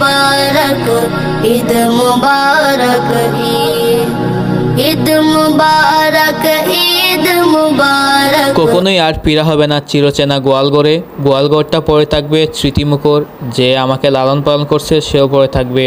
মুবারক ঈদ মুবারক ঈদ মুবারক ঈদ মুবারক কখনোই আর পীড়া হবে না চিরচেনা গোয়ালগড়ে। গোয়ালগড়টা পড়ে থাকবে স্মৃতিমুখর যে আমাকে লালন পালন করছে সেও পড়ে থাকবে।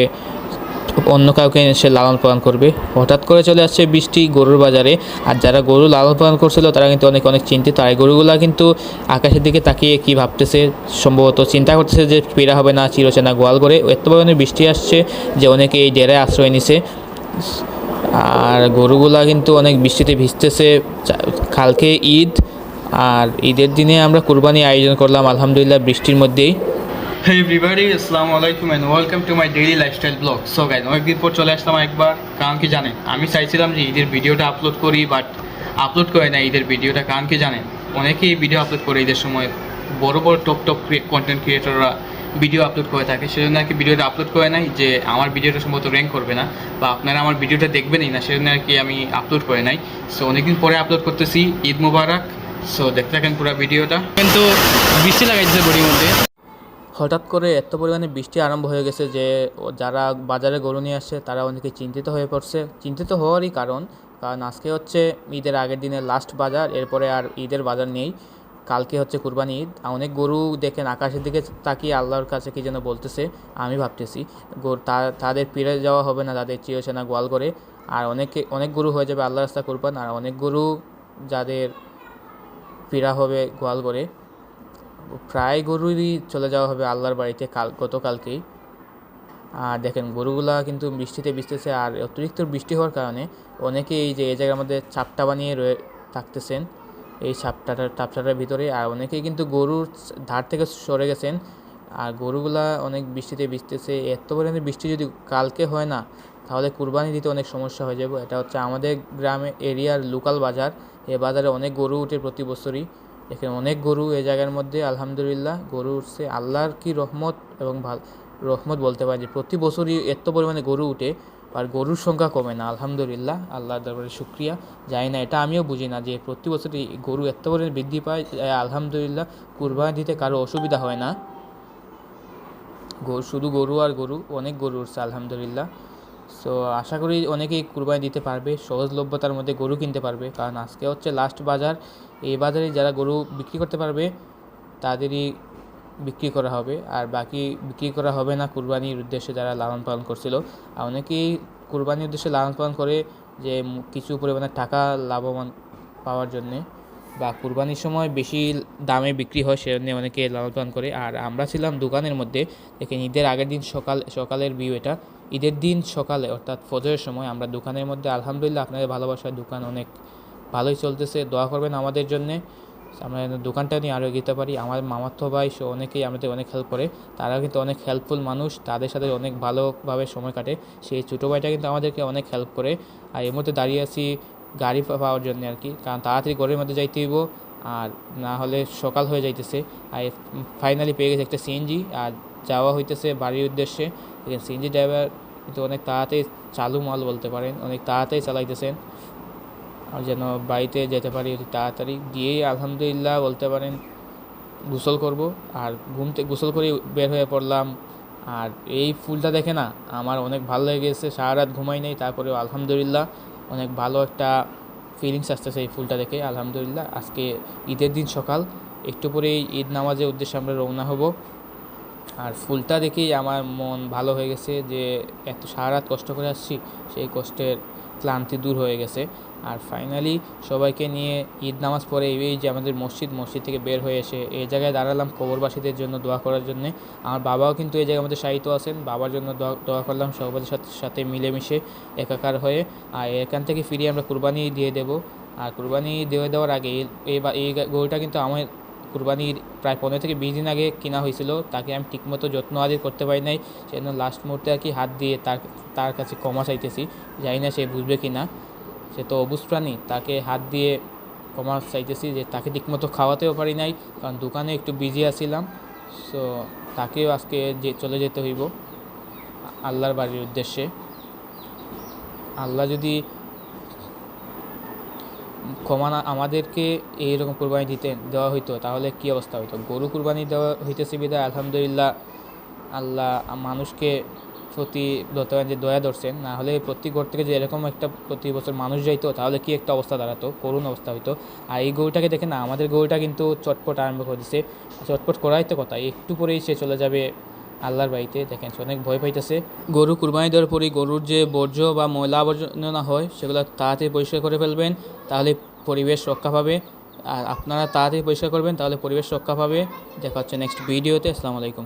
অন্য কাউকে সে লালন পালন করবে। হঠাৎ করে চলে আসছে বৃষ্টি গরুর বাজারে। আর যারা গরু লালন পালন করছিল, তারা কিন্তু অনেক অনেক চিন্তিত। আর গরুগুলা কিন্তু আকাশের দিকে তাকিয়ে কি ভাবতেছে? সম্ভবত চিন্তা করতেছে যে পীড়া হবে না, চিরচেনা গোয়ালগড়ে এত পরিমাণে বৃষ্টি আসছে যে অনেকে এই ডেরায় আশ্রয় নিছে। আর গরুগুলা কিন্তু অনেক বৃষ্টিতে ভিজতেছে। কালকে ঈদ। আর ঈদের দিনে আমরা কুরবানি আয়োজন করলাম, আলহামদুলিল্লাহ বৃষ্টির মধ্যেই। Hey everybody, আসসালামু আলাইকুম and welcome to my daily lifestyle blog. So guys, অনেকদিন পর চলে আসলাম একবার কারণ কি জানেন? আমি চাইছিলাম যে ঈদের ভিডিওটা আপলোড করি বাট আপলোড করে না ঈদের ভিডিওটা। কারণ কি জানেন? অনেকেই ভিডিও আপলোড করে ঈদের সময় বড় বড় টপ টপ কন্টেন্ট ক্রিয়েটররা ভিডিও আপলোড করে থাকে। সেজন্য আর কি ভিডিওটা আপলোড করে নাই যে আমার ভিডিওটা সম্ভবত র্যাঙ্ক করবে না বা আপনারা আমার ভিডিওটা দেখবেনই না সেজন্য আর কি আমি আপলোড করে নাই। সো অনেকদিন পরে আপলোড করতেছি ঈদ মুবারক। সো দেখতে থাকেন পুরো ভিডিওটা। কিন্তু বৃষ্টি লাগাইছে বডির মধ্যে। হঠাৎ করে এত পরিমাণে বৃষ্টি আরম্ভ হয়ে গেছে যে যারা বাজারে গরু নিয়ে আসছে, তারা অনেকে চিন্তিত হয়ে পড়ছে। চিন্তিত হওয়ারই কারণ কারণ আজকে হচ্ছে ঈদের আগের দিনের লাস্ট বাজার, এরপরে আর ঈদের বাজার নেই। কালকে হচ্ছে কুরবানি ঈদ। অনেক গরু দেখেন আকাশের দিকে তাকিয়ে আল্লাহর কাছে কি যেন বলতেছে, আমি ভাবতেছি তাদের পিড়ে যাওয়া হবে না, তাদের চিরচেনা গোয়াল করে। আর অনেকে, অনেক গরু হয়ে যাবে আল্লাহ রাস্তা কুরবান, আর অনেক গরু যাদের পীড়া হবে গোয়াল করে। প্রায় গরুরই চলে যাওয়া হবে আল্লাহর বাড়িতে কাল, গতকালকেই। আর দেখেন, গরুগুলা কিন্তু বৃষ্টিতে ভিজতেছে আর অতিরিক্ত বৃষ্টি হওয়ার কারণে অনেকে এই যে, এই জায়গার মধ্যে চাপটা বানিয়ে রয়ে থাকতেছেন, এই চাপটাটার চাপটাটার ভিতরে। আর অনেকেই কিন্তু গরুর ধার থেকে সরে গেছেন। আর গরুগুলা অনেক বৃষ্টিতে ভিজতেছে। এত পরিমাণে বৃষ্টি যদি কালকে হয় না, তাহলে কুরবানি দিতে অনেক সমস্যা হয়ে যাবে। এটা হচ্ছে আমাদের গ্রামে এরিয়ার লোকাল বাজার। এ বাজারে অনেক গরু উঠে প্রতি বছরই। এখানে অনেক গরু এই জায়গার মধ্যে, আলহামদুলিল্লাহ। গরু উঠছে আল্লাহর কি রহমত এবং ভালো, রহমত বলতে পারি যে প্রতি বছরই এত পরিমাণে গরু উঠে, আর গরুর সংখ্যা কমে না, আলহামদুলিল্লাহ। আল্লাহর দরবারে শুক্রিয়া। জানি না, এটা আমিও বুঝি না যে প্রতি বছরই গরু এত পরিমাণে বৃদ্ধি পায় আলহামদুলিল্লাহ, কুরবানি দিতে কারও অসুবিধা হয় না। গরু শুধু গরু আর গরু, অনেক গরু উঠছে, আলহামদুলিল্লাহ। সো আশা করি অনেকেই কুরবানি দিতে পারবে, সহজলভ্যতার মধ্যে গরু কিনতে পারবে। কারণ আজকে হচ্ছে লাস্ট বাজার, এই বাজারে যারা গরু বিক্রি করতে পারবে, তাদেরই বিক্রি করা হবে। আর বাকি বিক্রি করা হবে না কুরবানির উদ্দেশ্যে যারা লালন পালন করছিল। আর অনেকেই কুরবানির উদ্দেশ্যে লালন পালন করে যে কিছু পরিমাণে টাকা লাভবান পাওয়ার জন্যে বা কুরবানির সময় বেশি দামে বিক্রি হয়, সেজন্য অনেকে লালন পালন করে। আর আমরা ছিলাম দোকানের মধ্যে, দেখেন ঈদের আগের দিন সকাল, সকালের ভিউ এটা। ঈদের দিন সকালে, অর্থাৎ ফজরের সময় আমরা দোকানের মধ্যে, আলহামদুলিল্লাহ আপনাদের ভালোবাসার দোকান অনেক ভালোই চলতেছে, দোয়া করবেন আমাদের জন্যে। আমরা দোকানটা নিয়ে আরও এগিয়ে পারি। আমার মামাতো ভাই, সে অনেকেই আমাদের অনেক হেল্প করে। তারা কিন্তু অনেক হেল্পফুল মানুষ। তাদের সাথে অনেক ভালোভাবে সময় কাটে। সেই ছোটো ভাইটা কিন্তু আমাদেরকে অনেক হেল্প করে। আর এর মধ্যে দাঁড়িয়ে আছি গাড়ি পাওয়ার জন্য আর কি। কারণ তাড়াতাড়ি ঘরের মধ্যে যাইতে হইব। আর না হলে সকাল হয়ে যাইতেছে। আর ফাইনালি পেয়ে গেছে একটা সিএনজি আর যাওয়া হইতেছে বাড়ির উদ্দেশ্যে। সিএনজি ড্রাইভার কিন্তু অনেক তাড়াতাড়ি চালু মাল বলতে পারেন, অনেক তাড়াতাড়ি চালাইতেছেন। আর যেন বাড়িতে যেতে পারি, অতি তাড়াতাড়ি গিয়েই আলহামদুলিল্লাহ বলতে পারেন, গোসল করব। আর ঘুম থেকে গোসল করে বের হয়ে পড়লাম। আর এই ফুলটা দেখে না, আমার অনেক ভালো লেগে গেছে সারা রাত ঘুমাই নেই, তারপরেও আলহামদুলিল্লাহ অনেক ভালো একটা ফিলিংস আসতেছে এই ফুলটা দেখে, আলহামদুলিল্লাহ। আজকে ঈদের দিন সকাল, একটু পরেই ঈদ নামাজের উদ্দেশ্যে আমরা রওনা হব। আর ফুলটা দেখেই আমার মন ভালো হয়ে গেছে যে এত সারা রাত কষ্ট করে আসছি, সেই কষ্টের ক্লান্তি দূর হয়ে গেছে। আর ফাইনালি সবাইকে নিয়ে ঈদ নামাজ পড়ে এই যে আমাদের মসজিদ মসজিদ থেকে বের হয়ে এসে এই জায়গায় দাঁড়ালাম কবরবাসীদের জন্য দোয়া করার জন্য। আমার বাবাও কিন্তু এই জায়গায় আমাদের সাহিত্য আছেন, বাবার জন্য দোয়া করলাম সবার সাথে সাথে মিলেমিশে একাকার হয়ে। আর এখান থেকে ফিরিয়ে আমরা কুরবানি দিয়ে দেব। আর কুরবানি দিয়ে দেওয়ার আগে এই এই গরুটা কিন্তু আমার কুরবানির প্রায় পনেরো থেকে বিশ দিন আগে কেনা হয়েছিল। তাকে আমি ঠিকমতো যত্ন আদি করতে পারি নাই। সেজন্য লাস্ট মুহূর্তে আর কি হাত দিয়ে তার তার কাছে ক্ষমা চাইতেছি। জানি না সে বুঝবে কি না সে তো অবুজ প্রাণী। তাকে হাত দিয়ে ক্ষমা চাইতেছি যে তাকে ঠিকমতো খাওয়াতেও পারি নাই। কারণ দোকানে একটু বিজি আছিলাম। সো তাকেও আজকে যে, চলে যেতে হইব। আল্লাহর বাড়ির উদ্দেশ্যে। আল্লাহ যদি ক্ষমা না আমাদেরকে এইরকম কোরবানি দিতে, দেওয়া হইতো, তাহলে কি অবস্থা হইতো? গরু কুরবানি দেওয়া হইতেছে বিদায় আলহামদুলিল্লাহ আল্লাহ মানুষকে প্রতি পারেন যে দয়া ধরছেন, না হলে প্রতি ঘর থেকে যে এরকম একটা প্রতি বছর মানুষ যাইতো, তাহলে কি একটা অবস্থা দাঁড়াতো? করুণ অবস্থা হইতো। আর এই গরুটাকে দেখে না, আমাদের গরুটা কিন্তু চটপট আরম্ভ করে দিছে। চটপট করাই তো কথা, একটু পরেই সে চলে যাবে আল্লাহর বাড়িতে দেখেন অনেক ভয় পাইতেছে। গরু কুরবানি দেওয়ার পরে গরুর যে বর্জ্য বা ময়লা আবর্জনা হয়, সেগুলো তাড়াতাড়ি পরিষ্কার করে ফেলবেন, তাহলে পরিবেশ রক্ষা পাবে। আর আপনারা তাড়াতাড়ি পরিষ্কার করবেন, তাহলে পরিবেশ রক্ষা পাবে। দেখা হচ্ছে নেক্সট ভিডিওতে আসসালামু আলাইকুম।